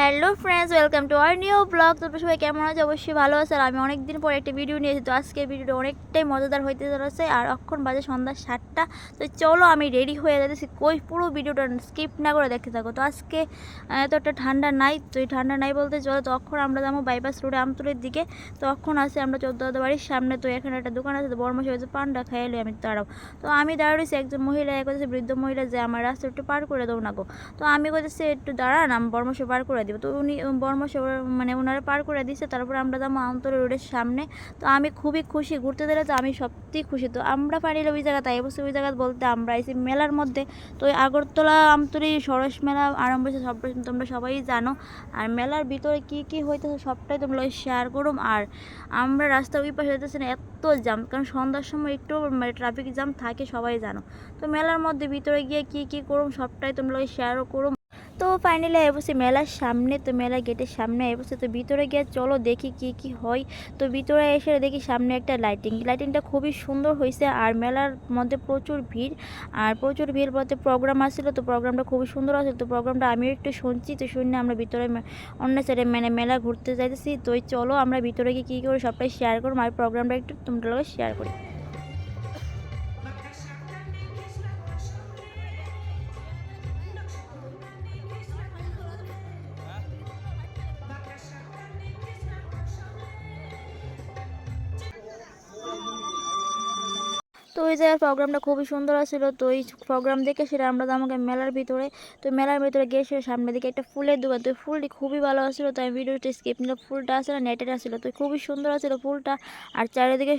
Hello friends, welcome to our new blog. তোমরা সবাই কেমন আছে? অবশ্যই ভালো আছে। আর আমি অনেক দিন পরে একটা ভিডিও নিয়েছি তো আজকে ভিডিওটা অনেকটাই মজাদার হইতে চলেছে। আর অক্ষণ বাজে সন্ধ্যা সাতটা। তো চলো, আমি রেডি হয়ে যাচ্ছি কই পুরো ভিডিওটা স্কিপ না করে দেখতে থাকো। তো আজকে এত একটা ঠান্ডা নাই। তো এই ঠান্ডা নাই বলতে চলো তো অক্ষণ আমরা যাব বাইপাস রোডে আমতুলের দিকে। তো অক্ষণ আছে আমরা চোদ্দ বাড়ির সামনে। তো এখানে একটা দোকান আছে। তো বর্মশে হয়েছে পান্ডা খাইলে আমি দাঁড়াও। তো আমি দাঁড়িয়েছি একজন মহিলা, এক বৃদ্ধ মহিলা যে, আমার রাস্তা একটু পার করে দেবো না গো। তো আমি বলতেছি একটু দাঁড়ান, আমি বর্মশে পার করে দিব। তো উনি বর্মশে মানে ওনারা পার করে দিচ্ছে তারপর আমরা যাব আমতলা রোডের সামনে। তো আমি খুবই খুশি, ঘুরতে দিলে তো আমি সত্যিই খুশি। তো আমরা পারিলে ওই জায়গা তাই বসে ওই জায়গা বলতে আমরা এসে মেলার মধ্যে। তো ওই আগরতলা, আমতলি, সরস মেলা, আরম্ভ হয়েছে, সব তোমরা সবাই জানো। আর মেলার ভিতরে কি কি হইতেছে সবটাই তোমরা শেয়ার করুম আর আমরা রাস্তা ওই পাশে হইতেছে না, এত জাম কারণ সন্ধ্যার সময় একটু মানে ট্রাফিক জ্যাম থাকে, সবাই জানো। তো মেলার মধ্যে ভিতরে গিয়ে কি কি করুম, সবটাই তোমরা শেয়ারও করুম। তো ফাইনালি এবসে মেলার সামনে, তো মেলা গেটের সামনে এবসে তো ভিতরে গিয়ে চলো দেখি কি কি হয়। তো ভিতরে এসে দেখি সামনে একটা লাইটিং লাইটিংটা খুবই সুন্দর হয়েছে আর মেলার মধ্যে প্রচুর ভিড়। আর প্রচুর ভিড় বলতে প্রোগ্রাম আসছিল, তো প্রোগ্রামটা খুবই সুন্দর আছে। তো প্রোগ্রামটা আমিও একটু শুনছি, তো শুনে আমরা ভিতরে অন্য সাইডে মানে মেলা ঘুরতে যাইতেছি। তো চলো আমরা ভিতরে গিয়ে কী করে সবটাই শেয়ার করব, আর প্রোগ্রামটা একটু তোমরা শেয়ার করি। তো ওই জায়গার প্রোগ্রামটা খুবই সুন্দর ছিল তো এই প্রোগ্রাম দেখে সেটা আমরা আমাকে মেলার ভিতরে, তো মেলার ভিতরে গিয়ে সে সামনের দিকে একটা ফুলের দোকান, তো ফুলটি খুবই ভালো আসছিল আমি ভিডিওটা স্কিপ নিল ফুলটা আসলে নেটের আসছিল, তো খুবই সুন্দর আসছিল ফুলটা, আর চারিদিকে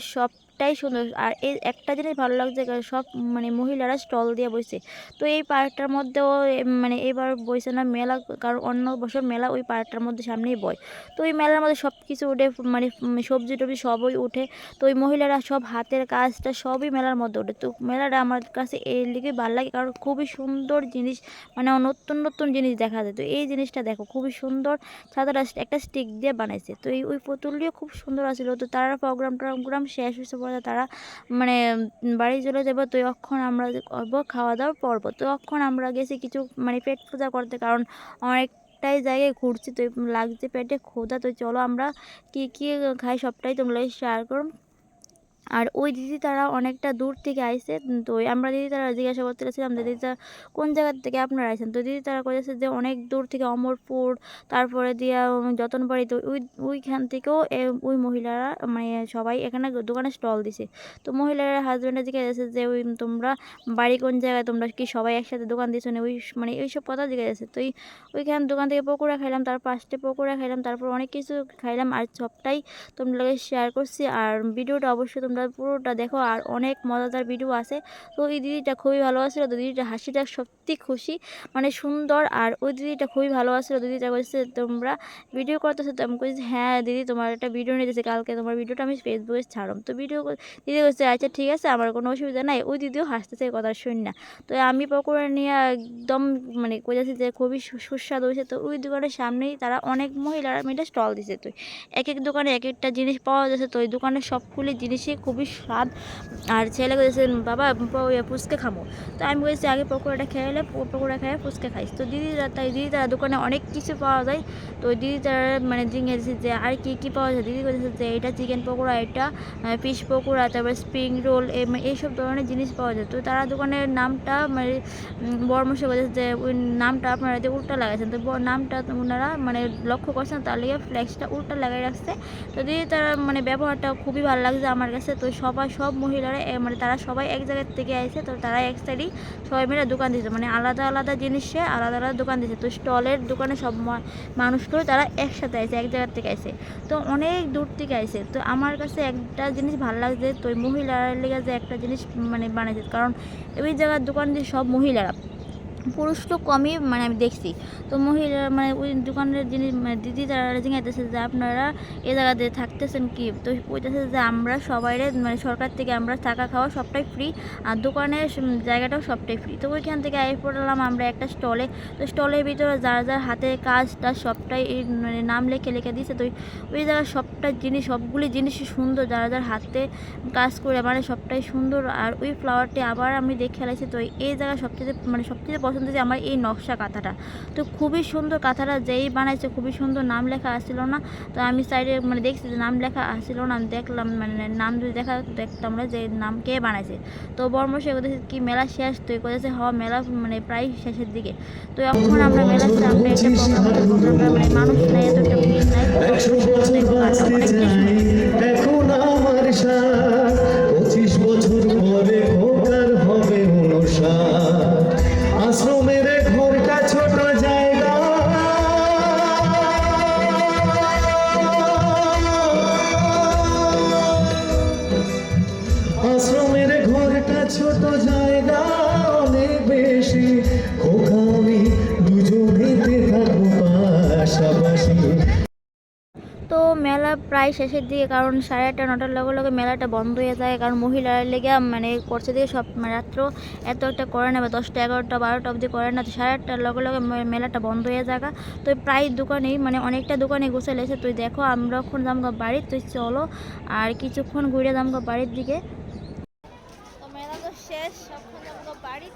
সবটাই সুন্দর। আর এই একটা জিনিস ভালো লাগছে সব মানে মহিলারা স্টল দিয়ে বসে। তো এই পার্কটার মধ্যেও মানে এবার বসে না মেলা, কারণ অন্য বছর মেলা ওই পার্কটার মধ্যে সামনেই বয় তো ওই মেলার মধ্যে সব কিছু উঠে মানে সবজি টবজি সবই উঠে। তো ওই মহিলারা সব হাতের কাজটা সবই মেলার মধ্যে ওঠে। তো মেলাটা আমার কাছে এই লিগে ভালো লাগে, কারণ খুবই সুন্দর জিনিস মানে নতুন নতুন জিনিস দেখা যায়। তো এই জিনিসটা দেখো, খুবই সুন্দর সাদাটা একটা স্টিক দিয়ে বানাইছে। তো এই, ওই পুতুলটিও খুব সুন্দর আছিল তো তারা প্রোগ্রাম টোগ্রাম শেষ হয়েছে পরে তারা মানে বাড়ি চলে যাব তো অক্ষণ আমরা করব খাওয়া দাওয়া পর্ব। তো অক্ষণ আমরা গেছি কিছু মানে পেট পূজা করতে, কারণ অনেক অনেকটাই জায়গায় ঘুরছি, তো লাগছে পেটে ক্ষুধা। তো চলো আমরা কি কি খাই সবটাই তোমরা শেয়ার করো আর ওই দিদি তারা অনেকটা দূর থেকে আইসে, তো ওই আমরা দিদি তারা জিজ্ঞাসা করতে গেছিলাম যে, দিদি তারা কোন জায়গা থেকে আপনারা আইসেন? তো দিদি তারা করেছে যে, অনেক দূর থেকে অমরপুর, তারপরে দিয়া যতনবাড়ি তো ওই, ওইখান থেকেও ওই মহিলারা মানে সবাই এখানে দোকানে স্টল দিছে। তো মহিলারা হাজব্যান্ডের জিজ্ঞাসা যে, ওই তোমরা বাড়ি কোন জায়গায়? তোমরা কি সবাই একসাথে দোকান দিছো না ওই মানে এইসব কথা জিজ্ঞাসা তো এই, ওইখান দোকান থেকে পকোড়া খাইলাম, তার পাঁচটা পকোড়া খাইলাম, তারপর অনেক কিছু খাইলাম আর সবটাই তোমরা শেয়ার করছি। আর ভিডিওটা অবশ্যই তোমরা পুরোটা দেখো আর অনেক মজাদার ভিডিও আছে। তো ওই দিদিটা খুবই ভালো আছিল, তো দিদিটা হাসিটা সত্যি খুশি মানে সুন্দর। আর ওই দিদিটা খুবই ভালো আছিল দিদিটা বলছে, তোমরা ভিডিও করতেছো তো? আমি কইছি হ্যাঁ দিদি, তোমার একটা ভিডিও নিতেছে কালকে তোমার ভিডিওটা আমি ফেসবুকে ছাড়ম। তো ভিডিও দিদি বলছে আচ্ছা ঠিক আছে, আমার কোনো অসুবিধা নাই। ওই দিদিও হাসতেছে কথা শুন না। তো আমি পকোড়া নিয়ে একদম মানে কইতেছি যে, খুবই সুস্বাদু হয়েছে। তো ওই দোকানের সামনেই তারা অনেক মহিলারা মিলে স্টল দিছে। তো এক এক দোকানে এক একটা জিনিস পাওয়া যাচ্ছে, তো ওই দোকানের সবগুলি জিনিসই খুবই স্বাদ। আর ছেলে বলেছে, বাবা ফুচকা খামো। তো আমি বলছি, আগে পকোড়াটা খেয়ে এলে পকোড়া খেয়ে ফুচকা খাইস। তো দিদি তাই দিদি তারা দোকানে অনেক কিছু পাওয়া যায়। তো দিদি তারা মানে জিজ্ঞেস যে, আর কি কি পাওয়া যায়? দিদি বলেছে যে, এটা চিকেন পকোড়া, এটা ফিশ পকোড়া, তারপর স্প্রিং রোল এইসব ধরনের জিনিস পাওয়া যায়। তো তারা দোকানের নামটা মানে বর্মশে বলেছে যে, ওই নামটা আপনারা যে উল্টা লাগাইছেন। তো নামটা ওনারা মানে লক্ষ্য করছেন তার লিগে ফ্ল্যাক্সটা উল্টা লাগাই রাখছে। তো দিদি তারা মানে ব্যবহারটা খুবই ভালো লাগছে আমার কাছে। তো সবাই, সব মহিলারা মানে তারা সবাই এক জায়গার থেকে আইছে, তো তারা এক সাইডেই সবাই মিলে দোকান দিয়েছে। মানে আলাদা আলাদা জিনিসে আলাদা আলাদা দোকান দিয়েছে। তো স্টলের দোকানে সব মানুষগুলো তারা একসাথে আইছে, এক জায়গার থেকে আইছে। তো অনেক দূর থেকে আইছে। তো আমার কাছে একটা জিনিস ভালো লাগছে তো মহিলার লেগে যে একটা জিনিস মানে বানাইছে। কারণ ওই জায়গার দোকান দিয়ে সব মহিলারা পুরুষ তো কমই মানে আমি দেখছি। তো মহিলা মানে ওই দোকানের জিনিস মানে দিদি তারা জিজ্ঞাসা যে আপনারা এ জায়গাতে থাকতেছেন কি? তো কইতেছে যে আমরা সবাই মানে সরকার থেকে আমরা থাকা খাওয়া সবটাই ফ্রি আর দোকানের জায়গাটাও সবটাই ফ্রি তো ওইখান থেকে আয় পড়লাম আমরা একটা স্টলে তো স্টলের ভিতরে যার যার হাতে কাজটা সবটাই এই মানে নাম লেখে, লিখে দিছে। তো ওই- জায়গার সবটা জিনিস, সবগুলি জিনিসই সুন্দর। যারা যার হাতে কাজ করে মানে সবটাই সুন্দর। আর ওই ফ্লাওয়ারটি আবার আমি দেখে খেলাইছি তো এই জায়গা সবচেয়ে মানে সবচেয়ে পছন্দ পছন্দ হয়েছে আমার এই নকশা কাঁথাটা। তো খুবই সুন্দর কাঁথাটা, যেই বানাইছে খুবই সুন্দর নাম লেখা আসছিল না। তো আমি সাইডে মানে দেখছি যে নাম লেখা আসছিল না, আমি দেখলাম মানে নাম যদি দেখা দেখতাম না যে নাম কে বানাইছে। তো বর্মশাই কোথায় কি মেলা শেষ? তো কোথায় হওয়া মেলা মানে প্রায় শেষের দিকে। তো এখন আমরা মেলার সামনে একটা মানে মানুষ নাই এতটা। এখন আমার পঁচিশ বছর পরে হবে উনষাট প্রায় শেষের দিকে, কারণ সাড়ে আটটা, নটার লগে লগে মেলাটা বন্ধ হয়ে যায়। কারণ মহিলারা লেগে মানে করছে দিয়ে সব মানে রাত্র এত একটা করে না, বা দশটা, এগারোটা, বারোটা অবধি করে না। তো সাড়ে আটটার লগে লগে মেলাটা বন্ধ হয়ে যায় তো প্রায় দোকানেই মানে অনেকটা দোকানে গুছে লেছে তুই দেখো, আমরা এখন যামগা বাড়ির। তুই চলো, আর কিছুক্ষণ ঘুরে যামগা বাড়ির দিকে। শেষ, এখন বাড়ি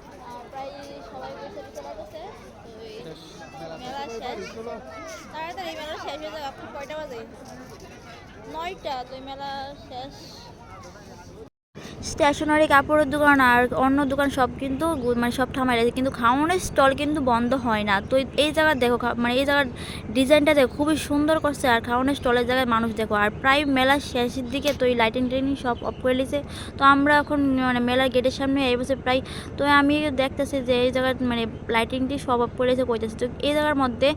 প্রায় সবাই বসে দিতে লাগছে মেলা শেষ তাড়াতাড়ি মেলা শেষ হয়ে যাবে আপনি কয়টা বাজে? নয়টা তো মেলা শেষ। স্টেশনারি কাপড়ের দোকান আর অন্য দোকান সব কিন্তু মানে সব থামাই রয়েছে কিন্তু খাওয়ানোর স্টল কিন্তু বন্ধ হয় না। তো এই জায়গার দেখো মানে এই জায়গার ডিজাইনটা দেখো, খুবই সুন্দর করছে। আর খাওয়ানোর স্টলের জায়গায় মানুষ দেখো, আর প্রায় মেলার শেষের দিকে তো এই লাইটিং টাইটিং সব অফ করে নিয়েছে তো আমরা এখন মানে মেলার গেটের সামনে এই বসে প্রায়, তো আমি দেখতেছি যে এই জায়গার মানে লাইটিংটি সব অফ করে এসে কইতেছে। তো এই জায়গার মধ্যে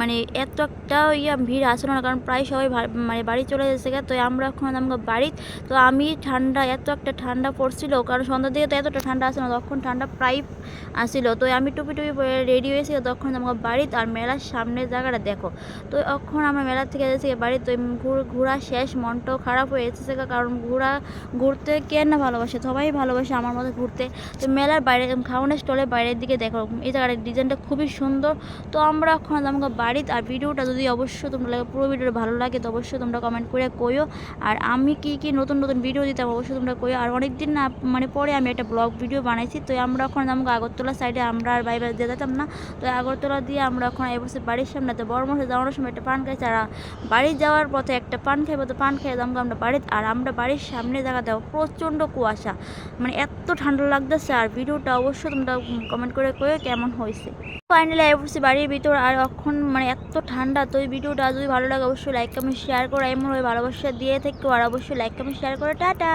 মানে এত একটা ইয়া ভিড় আসলো না কারণ প্রায় সবাই মানে বাড়ি চলে যাচ্ছে। তো আমরা এখন আমাকে বাড়ি তো আমি ঠান্ডা এত একটা ঠান্ডা পড়ছিল, কারণ সন্ধ্যার দিকে তো এতটা ঠান্ডা আসে না, তখন ঠান্ডা প্রায় আসছিল তো আমি টুপি টুপি রেডি হয়েছি তখন আমাকে বাড়িতে আর মেলার সামনের জায়গাটা দেখো। তো এখন আমরা মেলা থেকে এসেছি বাড়ি তো ঘুর- ঘোরা শেষ, মনটাও খারাপ হয়ে এসেছে কারণ ঘোরা, ঘুরতে কে না ভালোবাসে? সবাই ভালোবাসে আমার মতো ঘুরতে। তো মেলার বাইরে, খাওয়ানোর স্টলের বাইরের দিকে দেখো, এই জায়গাটার ডিজাইনটা খুবই সুন্দর। তো আমরা এখন আমাকে বাড়িতে আর ভিডিওটা যদি অবশ্যই তোমরা লাগে, পুরো ভিডিওটা ভালো লাগে, তো অবশ্যই তোমরা কমেন্ট করে কইও। আর আমি কি কি নতুন নতুন ভিডিও দিতাম, অবশ্যই তোমরা কইও। আর অনেক দিন না মানে পরে আমি একটা ব্লগ ভিডিও বানাইছি, তো আমরা ওখানে আমাকে আগরতলা সাইডে আমরা আর বাইরে দিয়ে যেতাম না। তো আগরতলা দিয়ে আমরা এখন এই বছর বাড়ির সামনে তো বড় মশাই যাওয়ার সময় একটা পান খাইছি, আর বাড়ি যাওয়ার পথে একটা পান খাইবো তো পান খেয়ে দাম আমরা বাড়িতে আর আমরা বাড়ির সামনে জায়গা দেবো প্রচণ্ড কুয়াশা মানে এত ঠান্ডা লাগতেছে, আর ভিডিওটা অবশ্যই তোমরা কমেন্ট করে কয়ে কেমন হয়েছে। ফাইনালি অবশ্যই বাড়ির ভিতর, আর এখন মানে এত ঠান্ডা, তো এই ভিডিওটা যদি ভালো লাগে অবশ্যই লাইক কমেন্ট শেয়ার করো, এমন ভালোবাসা দিয়ে থেকো, আর অবশ্যই লাইক কমেন্ট শেয়ার করে, টাটা!